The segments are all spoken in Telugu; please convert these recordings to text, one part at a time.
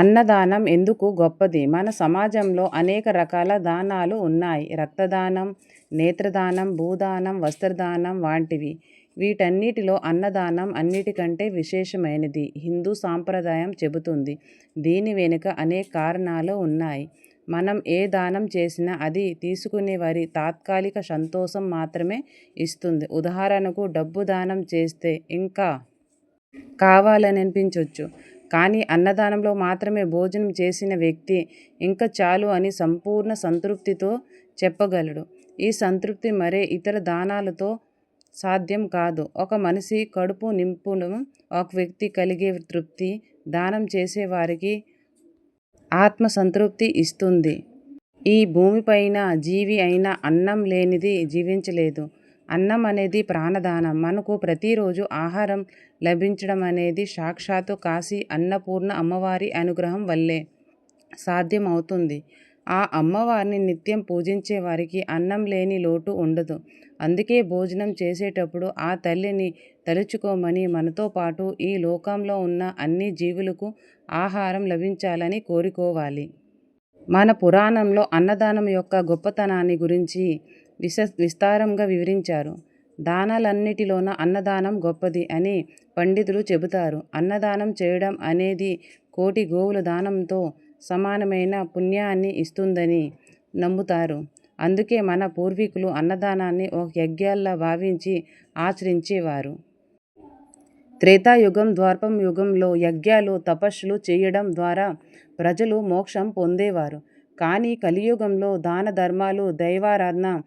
అన్నదానం ఎందుకు గొప్పది? మన సమాజంలో అనేక రకాల దానాలు ఉన్నాయి. రక్తదానం, నేత్రదానం, భూదానం, వస్త్రదానం వంటివి. వీటన్నిటిలో అన్నదానం అన్నిటికంటే విశేషమైనది హిందూ సాంప్రదాయం చెబుతుంది. దీని వెనుక అనేక కారణాలు ఉన్నాయి. మనం ఏ దానం చేసినా అది తీసుకునే వారి తాత్కాలిక సంతోషం మాత్రమే ఇస్తుంది. ఉదాహరణకు డబ్బు దానం చేస్తే ఇంకా కావాలనిపించొచ్చు. కానీ అన్నదానంలో మాత్రమే భోజనం చేసిన వ్యక్తి ఇంకా చాలు అని సంపూర్ణ సంతృప్తితో చెప్పగలడు. ఈ సంతృప్తి మరే ఇతర దానాలతో సాధ్యం కాదు. ఒక మనిషి కడుపు నింపడం, ఒక వ్యక్తి కలిగే తృప్తి దానం చేసేవారికి ఆత్మ సంతృప్తి ఇస్తుంది. ఈ భూమిపైన జీవి అయినా అన్నం లేనిది జీవించలేదు. అన్నం అనేది ప్రాణదానం. మనకు ప్రతిరోజు ఆహారం లభించడం అనేది సాక్షాత్తు కాశీ అన్నపూర్ణ అమ్మవారి అనుగ్రహం వల్లే సాధ్యం అవుతుంది. ఆ అమ్మవారిని నిత్యం పూజించే వారికి అన్నం లేని లోటు ఉండదు. అందుకే భోజనం చేసేటప్పుడు ఆ తల్లిని తలుచుకోమని మనతో పాటు ఈ లోకంలో ఉన్న అన్ని జీవులకు ఆహారం లభించాలని కోరుకోవాలి. మన పురాణంలో అన్నదానం యొక్క గొప్పతనాన్ని గురించి విస్తారంగా వివరించారు. దానాలన్నిటిలోన అన్నదానం గొప్పది అని పండితులు చెబుతారు. అన్నదానం చేయడం అనేది కోటి గోవుల దానంతో సమానమైన పుణ్యాన్ని ఇస్తుందని నమ్ముతారు. అందుకే మన పూర్వీకులు అన్నదానాన్ని ఒక యజ్ఞాల్లా భావించి ఆచరించేవారు. త్రేతాయుగం, ద్వార్పం యుగంలో యజ్ఞాలు, తపస్సులు చేయడం ద్వారా ప్రజలు మోక్షం పొందేవారు. కానీ కలియుగంలో దాన ధర్మాలు, దైవారాధన,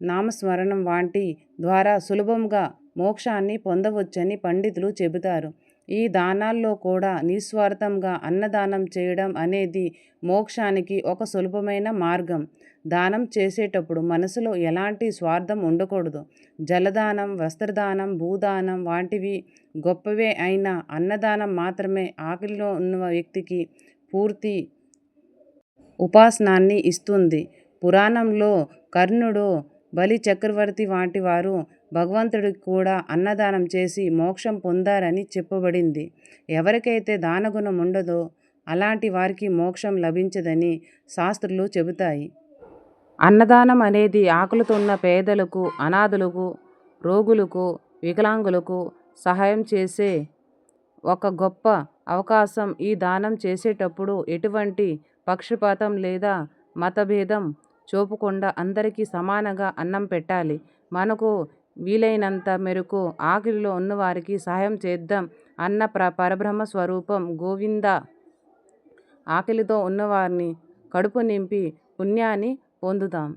నామస్మరణం వంటి ద్వారా సులభంగా మోక్షాన్ని పొందవచ్చని పండితులు చెబుతారు. ఈ దానాల్లో కూడా నిస్వార్థంగా అన్నదానం చేయడం అనేది మోక్షానికి ఒక సులభమైన మార్గం. దానం చేసేటప్పుడు మనసులో ఎలాంటి స్వార్థం ఉండకూడదు. జలదానం, వస్త్రదానం, భూదానం వంటివి గొప్పవే అయినా అన్నదానం మాత్రమే ఆకలిలో ఉన్న వ్యక్తికి పూర్తి ఉపాసనాన్ని ఇస్తుంది. పురాణంలో కర్ణుడు, బలి చక్రవర్తి వంటి వారు భగవంతుడికి కూడా అన్నదానం చేసి మోక్షం పొందారని చెప్పబడింది. ఎవరికైతే దానగుణం ఉండదో అలాంటి వారికి మోక్షం లభించదని శాస్త్రులు చెబుతాయి. అన్నదానం అనేది ఆకలితో ఉన్న పేదలకు, అనాథలకు, రోగులకు, వికలాంగులకు సహాయం చేసే ఒక గొప్ప అవకాశం. ఈ దానం చేసేటప్పుడు ఎటువంటి పక్షపాతం లేదా మతభేదం చూపకుండా అందరికీ సమానంగా అన్నం పెట్టాలి. మనకు వీలైనంత మేరకు ఆకలిలో ఉన్నవారికి సహాయం చేద్దాం. అన్నం పరబ్రహ్మ స్వరూపం. గోవిందా ఆకలితో ఉన్నవారిని కడుపు నింపి పుణ్యాన్ని పొందుదాం.